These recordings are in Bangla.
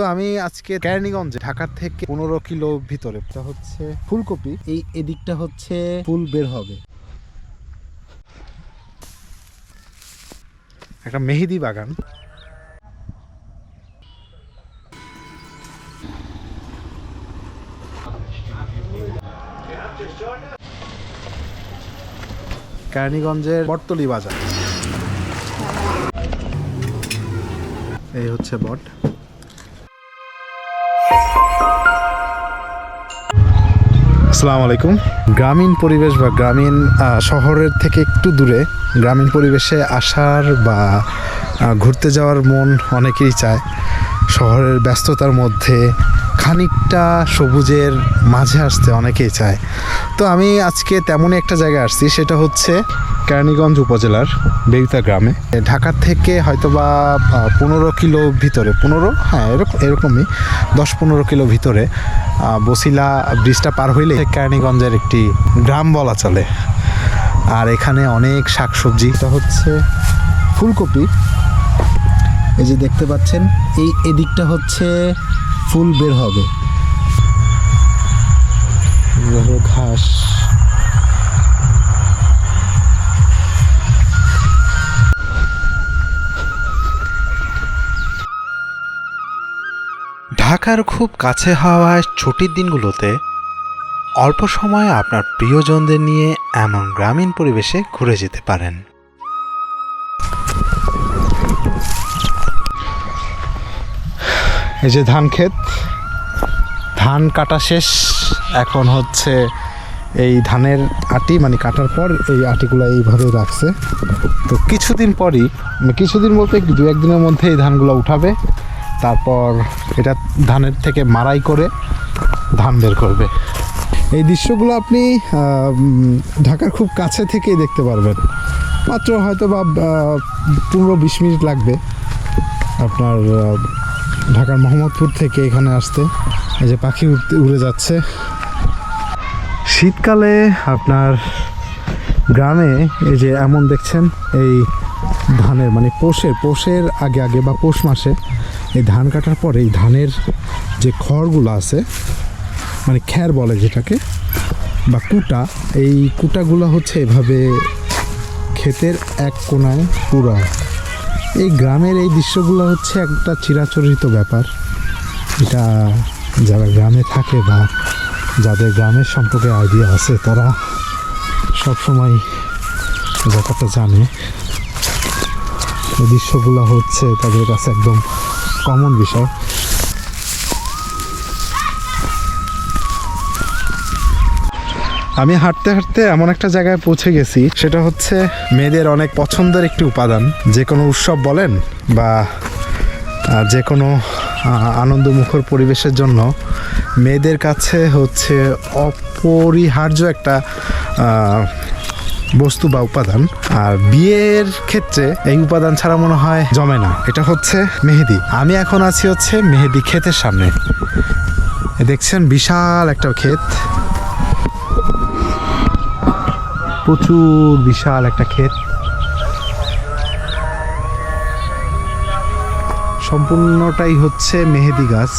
তো আমি আজকে কেরানীগঞ্জে ঢাকার থেকে পনেরো কিলো ভিতরে। হচ্ছে ফুলকপি, এই এদিকটা হচ্ছে ফুল বের হবে। একটা মেহেদি বাগান। কেরানীগঞ্জের বটতলি বাজার। এই হচ্ছে বট। আসসালামু আলাইকুম। গ্রামীণ পরিবেশ বা গ্রামীণ শহরের থেকে একটু দূরে, গ্রামীণ পরিবেশে আসার বা ঘুরতে যাওয়ার মন অনেকেই চায়। শহরের ব্যস্ততার মধ্যে খানিকটা সবুজের মাঝে আসতে অনেকেই চায়। তো আমি আজকে তেমনই একটা জায়গায় আসছি, সেটা হচ্ছে কেরানীগঞ্জ উপজেলার বেউতা গ্রামে। ঢাকার থেকে হয়তোবা পনেরো কিলো ভিতরে, পনেরো হ্যাঁ এরকম, এরকমই, দশ পনেরো কিলো ভিতরে বসিলা ব্রিজটা পার হইলে কেরানীগঞ্জের একটি গ্রাম বলা চলে। আর এখানে অনেক শাকসবজি। এটা হচ্ছে ফুলকপি। এই যে দেখতে পাচ্ছেন, এই এদিকটা হচ্ছে ফুল বের হবে। ঘাস। ঢাকার খুব কাছে হওয়ায় ছুটির দিনগুলোতে অল্প সময়ে আপনার প্রিয়জনদের নিয়ে এমন গ্রামীণ পরিবেশে ঘুরে যেতে পারেন। এই যে ধান ক্ষেত, ধান কাটা শেষ। এখন হচ্ছে এই ধানের আটি মানে কাটার পর এই আটিগুলো এইভাবে রাখছে। তো কিছুদিন পরই মানে কিছুদিন বলতে দু একদিনের মধ্যে এই ধানগুলো উঠাবে। তারপর এটা ধানের থেকে মারাই করে ধান বের করবে। এই দৃশ্যগুলো আপনি ঢাকার খুব কাছে থেকেই দেখতে পারবেন। মাত্র হয়তো বা পনেরো বিশ মিনিট লাগবে আপনার ঢাকার মোহাম্মদপুর থেকে এখানে আসতে। এই যে পাখি উড়তে, উড়ে যাচ্ছে। শীতকালে আপনার গ্রামে এই যে এমন দেখছেন, এই ধানের মানে পোষের পোষের আগে আগে বা পৌষ মাসে এই ধান কাটার পরে এই ধানের যে খড়গুলো আছে মানে খ্যার বলে যেটাকে, বা কুটা, এই কুটাগুলো হচ্ছে এভাবে ক্ষেতের এক কোনায় পুরা। এই গ্রামের এই দৃশ্যগুলো হচ্ছে একটা চিরাচরিত ব্যাপার। এটা যারা গ্রামে থাকে বা যাদের গ্রামের সম্পর্কে আইডিয়া আছে, তারা সবসময় ব্যাপারটা জানে, এই দৃশ্যগুলো হচ্ছে তাদের কাছে একদম কমন বিষয়। আমি হাঁটতে হাঁটতে এমন একটা জায়গায় পৌঁছে গেছি, সেটা হচ্ছে মেয়েদের অনেক পছন্দের একটি উপাদান। যে কোনো উৎসব বলেন বা যে কোনো আনন্দমুখর পরিবেশের জন্য মেয়েদের কাছে হচ্ছে অপরিহার্য একটা বস্তু বা উপাদান, আর বিয়ের ক্ষেত্রে এই উপাদান ছাড়া মনে হয় জমে না। এটা হচ্ছে মেহেদি। আমি এখন আছি হচ্ছে মেহেদি ক্ষেতের সামনে। দেখছেন বিশাল একটা ক্ষেত। প্রচুর বিশাল একটা ক্ষেত। সম্পূর্ণটাই হচ্ছে মেহেদি গাছ।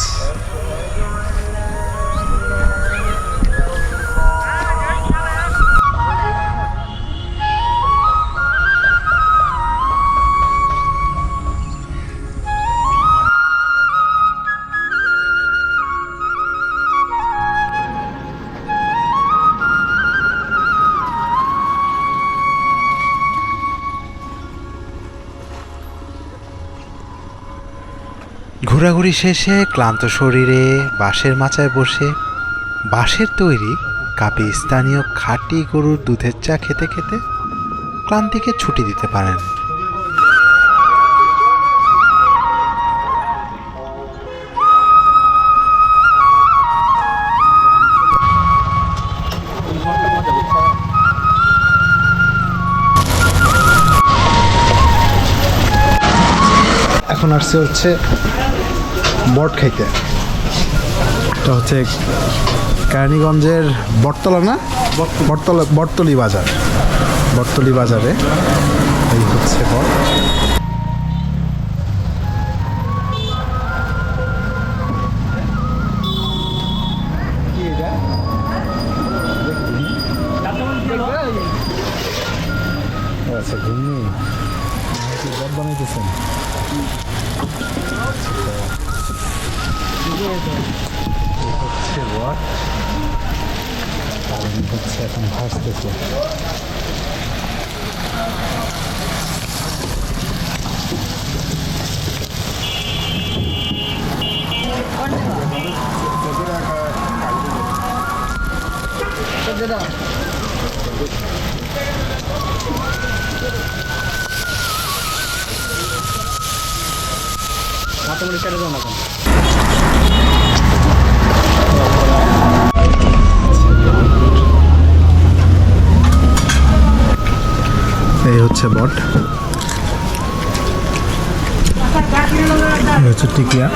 ঘোরাঘুরি শেষে ক্লান্ত শরীরে বাঁশের মাচায় বসে বাঁশের তৈরি কাপে স্থানীয় খাঁটি গরুর দুধের চা খেতে খেতে ক্লান্তিকে ছুটি দিতে পারেন। এখন আসছে হচ্ছে বট খাইতে। এটা হচ্ছে কেরানীগঞ্জের বটতলা না? বটতলা। বটতলি বাজার। বটতলি বাজারে এই হচ্ছে বট। আচ্ছা ঘুমিয়ে বট বানাইতেছেন হচ্ছে বট আর উনি হচ্ছে এখন ভাসতেছে এই হচ্ছে বট। হচ্ছে টিকিয়া।